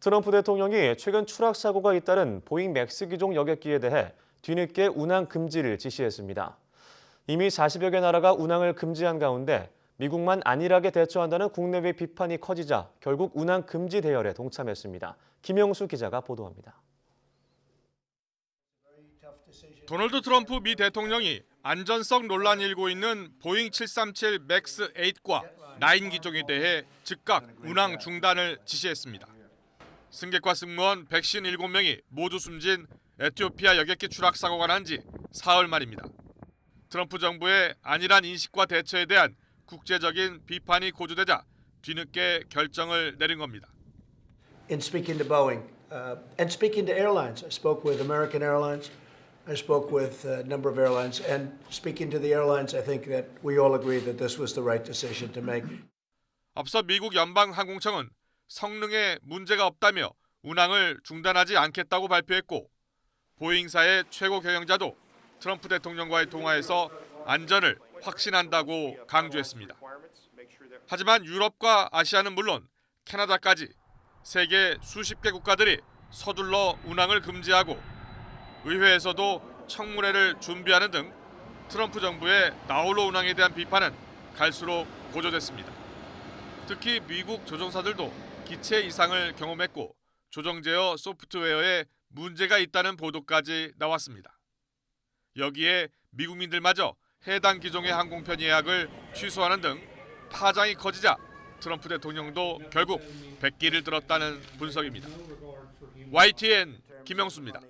트럼프 대통령이 최근 추락 사고가 잇따른 보잉 맥스 기종 여객기에 대해 뒤늦게 운항 금지를 지시했습니다. 이미 40여 개 나라가 운항을 금지한 가운데 미국만 안일하게 대처한다는 국내외 비판이 커지자 결국 운항 금지 대열에 동참했습니다. 김영수 기자가 보도합니다. 도널드 트럼프 미 대통령이 안전성 논란이 일고 있는 보잉 737 맥스 8과 9 기종에 대해 즉각 운항 중단을 지시했습니다. 승객과 승무원 157명이 모두 숨진 에티오피아 여객기 추락 사고가 난 지 사흘 만입니다. 트럼프 정부의 안일한 인식과 대처에 대한 국제적인 비판이 고조되자 뒤늦게 결정을 내린 겁니다. in speaking to Boeing uh, and speaking to airlines. I spoke with American Airlines. I spoke with a number of airlines. And speaking to the airlines, I think that we all agree that this was the right decision to make. 앞서 미국 연방 항공청은 성능에 문제가 없다며 운항을 중단하지 않겠다고 발표했고 보잉사의 최고 경영자도 트럼프 대통령과의 통화에서 안전을 확신한다고 강조했습니다. 하지만 유럽과 아시아는 물론 캐나다까지 세계 수십 개 국가들이 서둘러 운항을 금지하고 의회에서도 청문회를 준비하는 등 트럼프 정부의 나홀로 운항에 대한 비판은 갈수록 고조됐습니다. 특히 미국 조종사들도 기체 이상을 경험했고 조정 제어 소프트웨어에 문제가 있다는 보도까지 나왔습니다. 여기에 미국민들마저 해당 기종의 항공편 예약을 취소하는 등 파장이 커지자 트럼프 대통령도 결국 백기를 들었다는 분석입니다. YTN 김영수입니다.